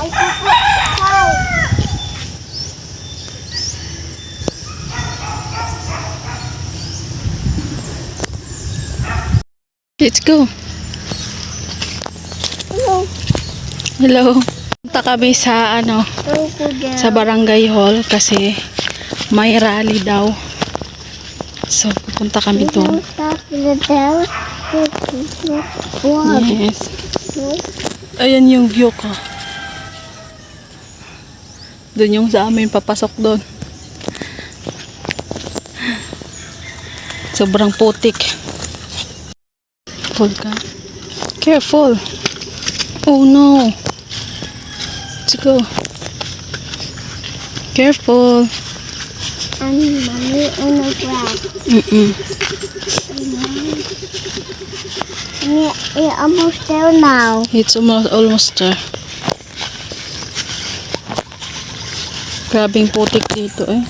Ay. Hi. Let's go. Hello. Hello. Punta kami sa ano, Hello sa barangay hall kasi may rally daw. So, pupunta kami doon. Yes. Ayan yung view ko. Doon yung sa amin, papasok doon. Sobrang putik. Careful ka. Careful. Oh no. Let's go. Careful. And mommy on the ground. Mm-mm. Yeah, yeah, almost there now. It's almost, almost there. Grabing putik dito eh.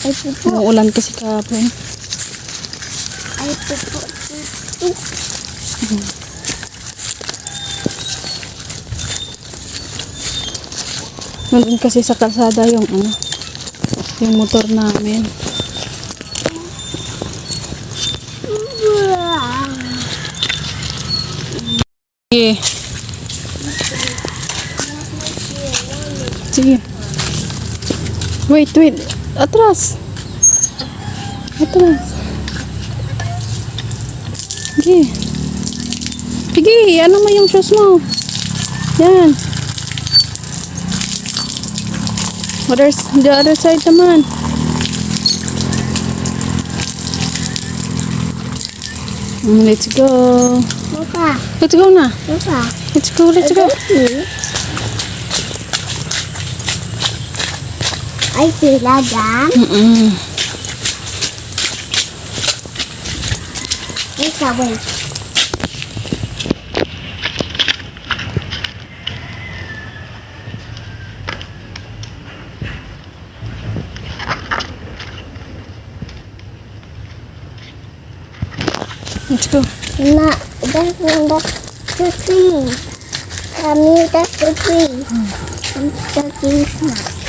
Ay, pupo. Umuulan kasi kahapon. Ay, pupo. Nandun kasi sa kalsada yung ano, yung motor namin. Sige. Sige. Wait, wait. Atras. Atras. Sige. Sige, ano mo yung shoes mo? Yan. Other, the other side naman. Mm, Let's go. Let's go na. Let's go, let's go. Ay, sila dyan. Mm-mm. Ay, sabay. Let's go. Na, that's that's the tree. Kami, that's the tree. I'm talking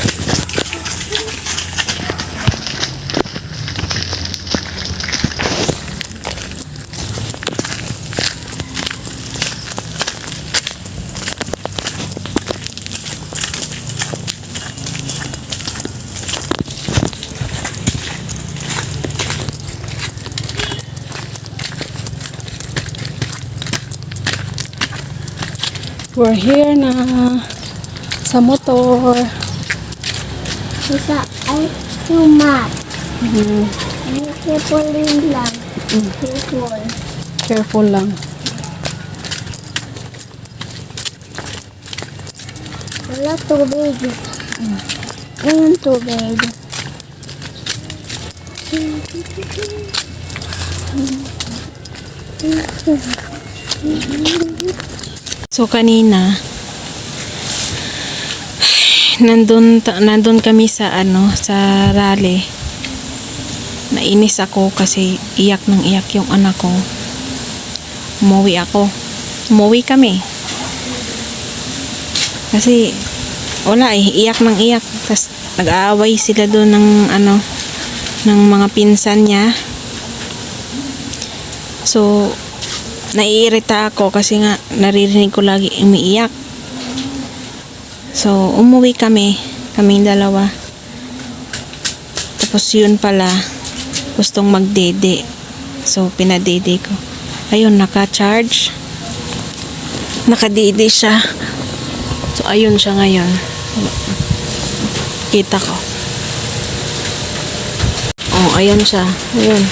We're here na sa motor. Isa, ay, sumat. Mm, careful lang. Careful. careful lang. Wala tubig. Ngayon tubig. So kanina nandun nandun kami sa ano sa rally. Nainis ako kasi iyak ng iyak yung anak ko. Umuwi ako. Umuwi kami. Kasi wala eh, iyak ng iyak. Tapos nag-aaway sila doon ng ano ng mga pinsan niya. So, naiirita ako kasi nga naririnig ko lagi umiiyak. So, umuwi kami, kaming dalawa. Tapos yun pala, gustong magdede. So, pinadede ko. Ayun, naka-charge. Nakadede siya. So, ayun siya ngayon. Kita ko. Oh, ayun siya. Ayun.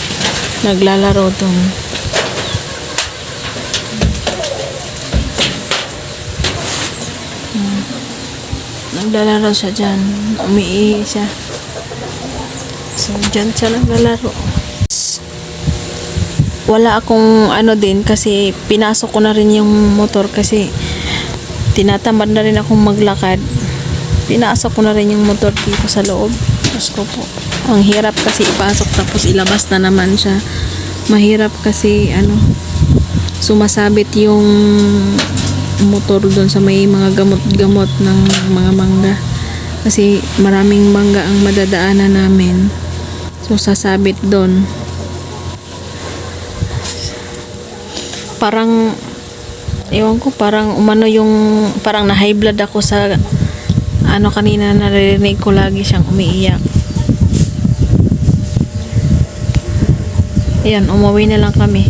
Naglalaro doon. Naglalaro siya dyan. Umiihi siya. So, dyan siya naglalaro. Wala akong ano din kasi pinasok ko na rin yung motor kasi tinatamad na rin akong maglakad. Pinasok ko na rin yung motor dito sa loob. Diyos ko po. Ang hirap kasi ipasok tapos ilabas na naman siya. Mahirap kasi ano sumasabit yung motor doon sa may mga gamot-gamot ng mga mangga. Kasi maraming mangga ang madadaanan namin. So, sasabit doon. Parang, ewan ko, parang umano yung, parang na high blood ako sa, ano kanina naririnig ko lagi siyang umiiyak. Ayan, umuwi na lang kami.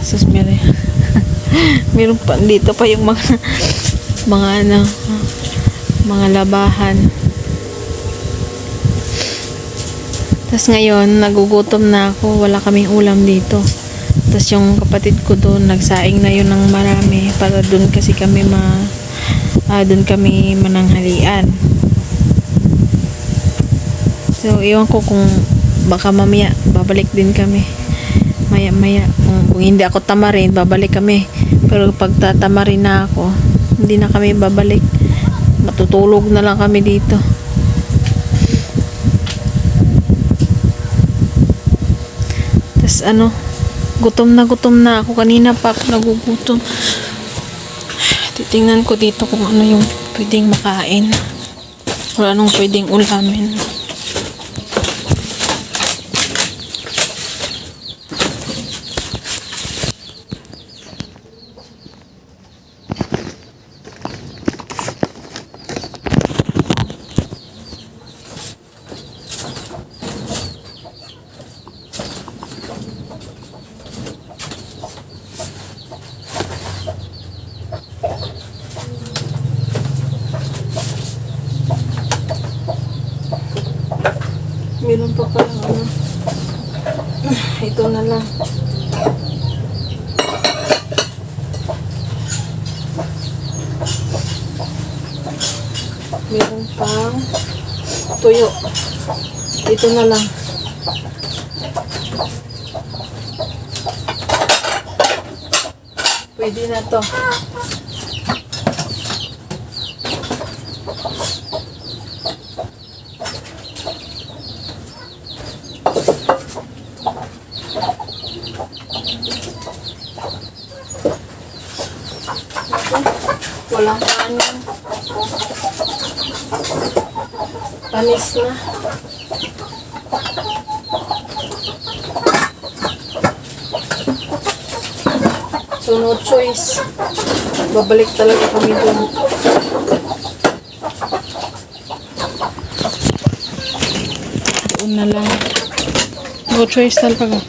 Sus, meron. meron pa, dito pa yung mga, mga ano, mga labahan. Tapos ngayon, nagugutom na ako. Wala kaming ulam dito. Tapos yung kapatid ko doon, nagsaing na yun ng marami para doon kasi kami ma ah, doon kami mananghalian. So, iwan ko kung baka mamaya babalik din kami. Maya maya kung, kung hindi ako tamarin, babalik kami. Pero pag tatamarin na ako, hindi na kami babalik. Matutulog na lang kami dito. Tapos ano, gutom na gutom na ako. Kanina pa ako nagugutom. Titingnan ko dito kung ano yung pwedeng makain. Wala anong pwedeng ulamin. Meron pa pala ano. Ito na lang. Meron pang tuyo. Ito na lang. Pwede na to. Walang Panis na. So, no choice. Babalik talaga kami doon. Doon na lang. No choice talaga.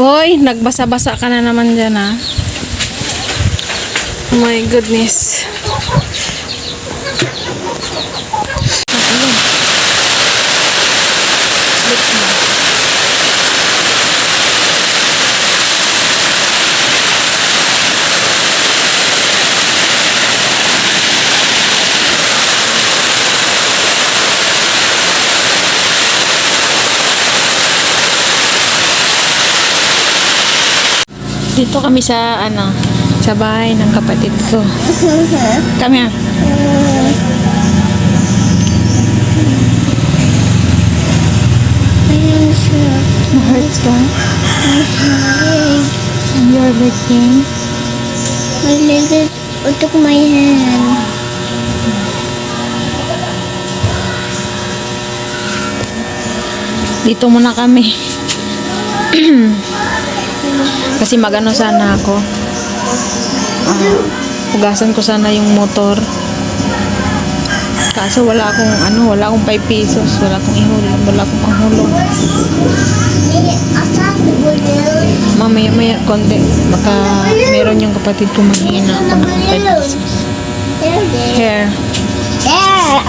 Oy, nagbasa-basa ka na naman dyan, ha? Oh my goodness. Ayun. Slip na. Dito kami sa ano, sa bahay ng kapatid ko. Kami ah. Ayun siya. Hurts ka? Leg. You're hurting? My leg is took my hand. Dito muna kami. Kasi magano sana ako. Ah, hugasan ko sana yung motor. Kaso wala akong ano, wala akong 5 pesos, wala akong ihulog, wala akong panghulog. Mamaya maya konti, baka meron yung kapatid ko manghingi na ako ng 5 pesos. Here, There.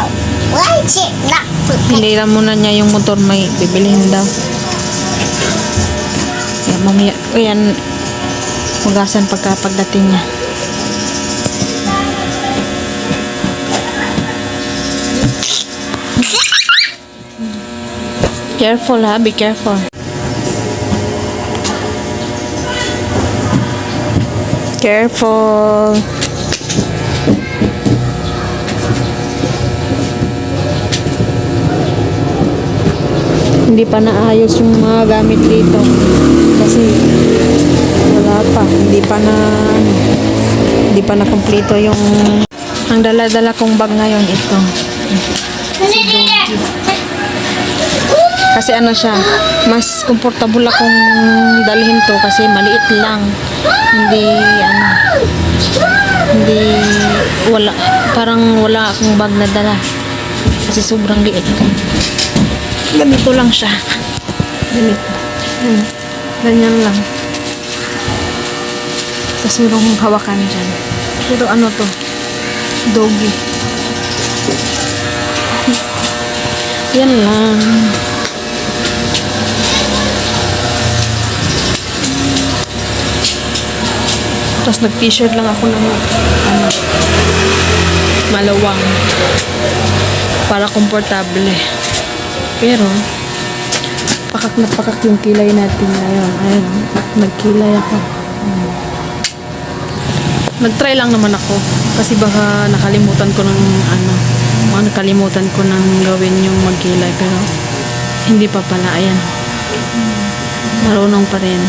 Why is it not hinira muna niya yung motor may bibilihin daw. Mamaya, ayan, hugasan pagka pagdating niya. Careful ha, be careful. Careful. Hindi pa naayos yung mga gamit dito. Kasi wala pa. Hindi pa na hindi pa na kumpleto yung ang dala-dala kong bag ngayon ito. Kasi ano siya, mas comfortable akong dalhin to kasi maliit lang. Hindi ano, hindi wala parang wala akong bag na dala. Kasi sobrang liit ko. Ganito lang siya. Ganito. Yan. Ganyan lang. Tapos merong hawakan dyan. Pero ano to? Doggy. Yan lang. Tapos nag-t-shirt lang ako ng ano, malawang para komportable. Pero pakak na pakak yung kilay natin ngayon. Ayun, nagkilay ako. Hmm. Nag-try lang naman ako kasi baka nakalimutan ko ng ano, mga nakalimutan ko ng gawin yung magkilay pero hindi pa pala. Ayan. Marunong pa rin.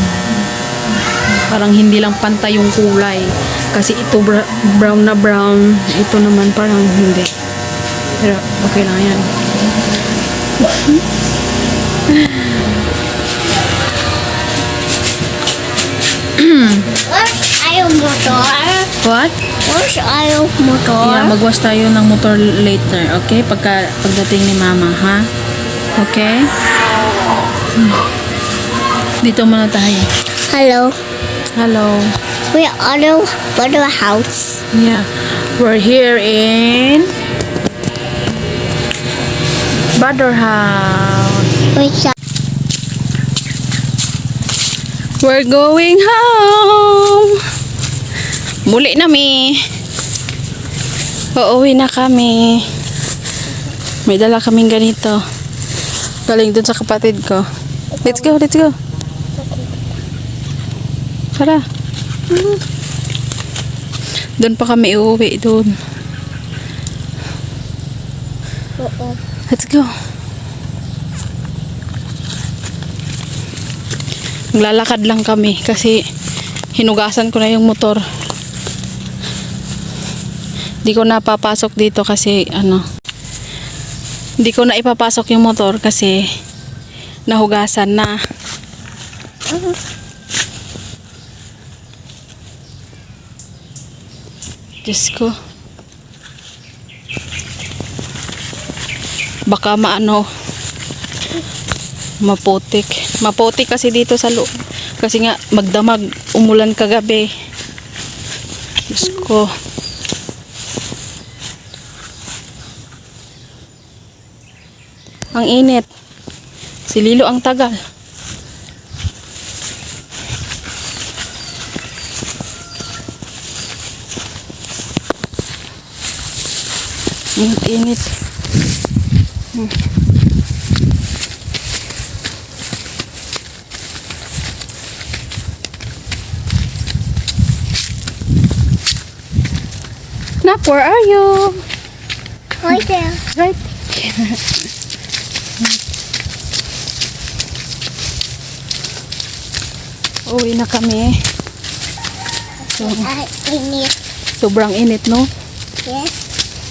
Parang hindi lang pantay yung kulay. Kasi ito brown na brown. Ito naman parang hindi. Pero okay lang yan. Ayaw motor? What? Where's ayaw motor? Yeah, magwas tayo ng motor later, okay? Pagka, pagdating ni mama, ha? Okay? Hmm. Dito muna tayo. Hello. Hello. We are the butter house. Yeah. We're here in Butter House. We're going home. Muli na mi. Uuwi na kami. May dala kaming ganito. Galing dun sa kapatid ko. Let's go, let's go. Tara. Doon pa kami uuwi doon. Oo. Let's go. Maglalakad lang kami kasi hinugasan ko na yung motor. Di ko na papasok dito kasi ano hindi ko na ipapasok yung motor kasi nahugasan na. Diyos ko. Baka maano maputik. Maputik kasi dito sa loob. Kasi nga magdamag umulan kagabi. Diyos ko. Ang init. Si Lilo ang tagal. Init, init. Nak, where are you? Right there. Right. Uwi na kami. So, I in it. sobrang init, no? Yes.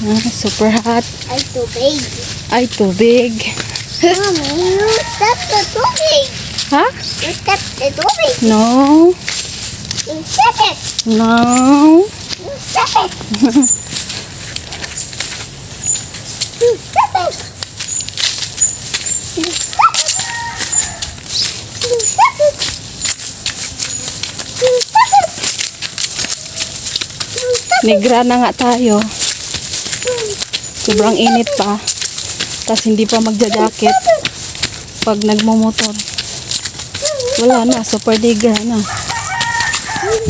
Ah, super hot. I too big. Ay, tubig. Mommy, step the tubig. Ha? Step the tubig. No. Step it. No. Step it. Negra na nga tayo. Sobrang init pa. Tapos hindi pa magja-jacket pag nagmumotor. Wala na, super negra na.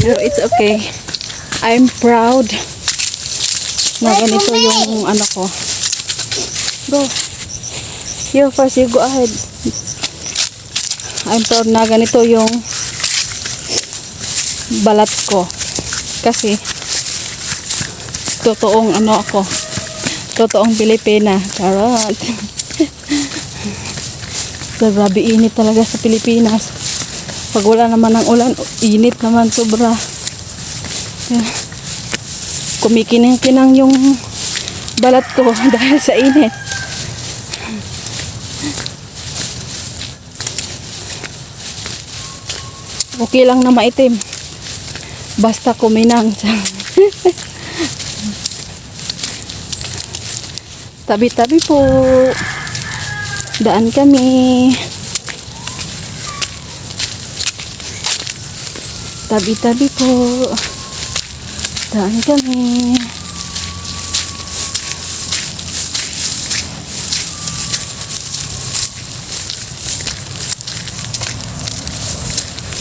Pero it's okay. I'm proud na ganito yung ano ko. Go. You first, you go ahead. I'm proud na ganito yung balat ko. Kasi totoong ano ako. Totoong Pilipina. Charot. Grabe init talaga sa Pilipinas. Pag wala naman ng ulan, init naman sobra. Kumikinang-kinang yung balat ko dahil sa init. Okay lang na maitim. Basta kuminang. Tabi-tabi po. Daan kami. Tabi-tabi po. Daan kami.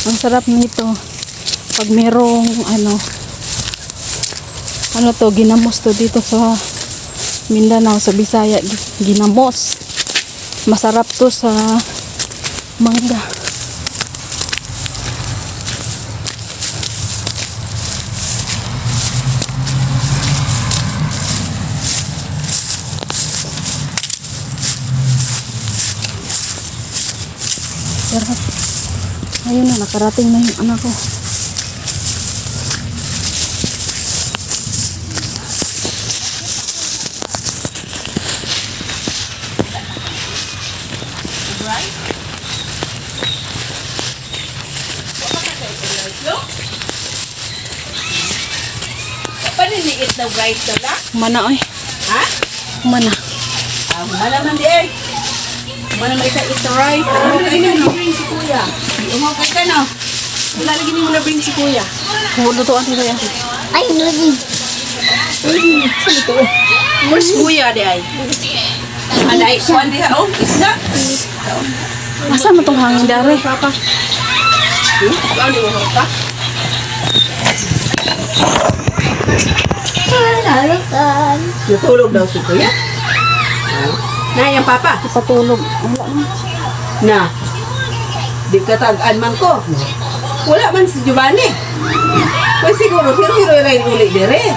Ang sarap nito. Pag merong ano ano to, ginamos to dito sa Mindanao, sa Bisaya, gi- ginamos. Masarap to sa mangga. Sarap. Ayun na, nakarating na yung anak ko. Paniliit na rice na lang. Mana oy. Ha? Mana. Ah, malaman di eh. Mana may ka eat the rice. Ano lagi na bring si kuya? Mo kay ka no. Wala lagi ni mo na bring si kuya. Lutuan ko yan. Ay, nari. Where's kuya di ay? Ano ay kuan di ha? Oh, isda. Asa mo tong hangin dare? Papa. Mo pa? Halakan. Natulog daw si kuya. Na yung papa. Patulog. Na. Na. Di ka tag-an man ko. Wala man si Giovanni. Pues siguro, pero hiro rin uli dire.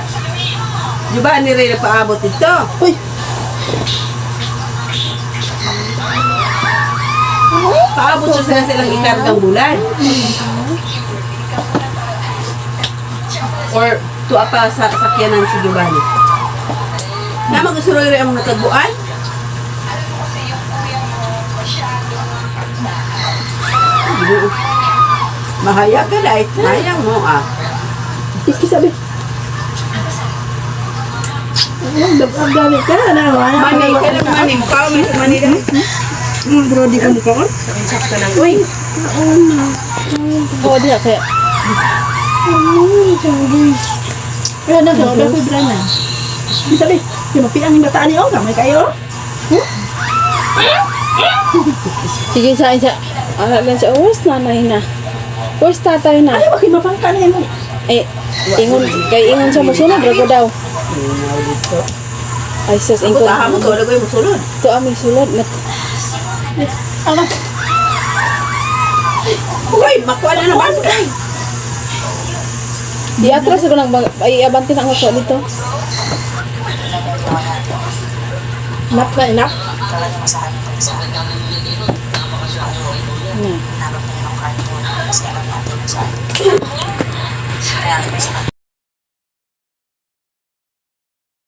Giovanni rin paabot ito. Uy, Paabot siya sila silang ikargang bulan. Or tuwa pa sa sakyanan si Giovanni. Na mag-usuroy rin ang mga tagbuan. Mahayag ka dahil. Mahayag mo ah. ikisabi. Dami ka na. Mani, ka mani. Mukha mo may mani dahil. Bro, di ka mukha ko. Sakto ng uy. Oo, diya kaya. Ano na ka? Wala ko brana. Sabi, yung mapiang yung bataan niyo, gamay kayo. Sige sa isa. Ala lang siya. Where's nanay na? Where's tatay na? Ay, bakit mapangka na yun? Eh, ingon, kay ingon sa musunod, rago daw. Ay, sus, Ang ingon. taha mo to, lagay mo sulod. Ito aming sulod. Ano? Uy, makuha na naman. Uy. Di atras ako nang ay abanti na ako dito. Nap na nap. Hmm.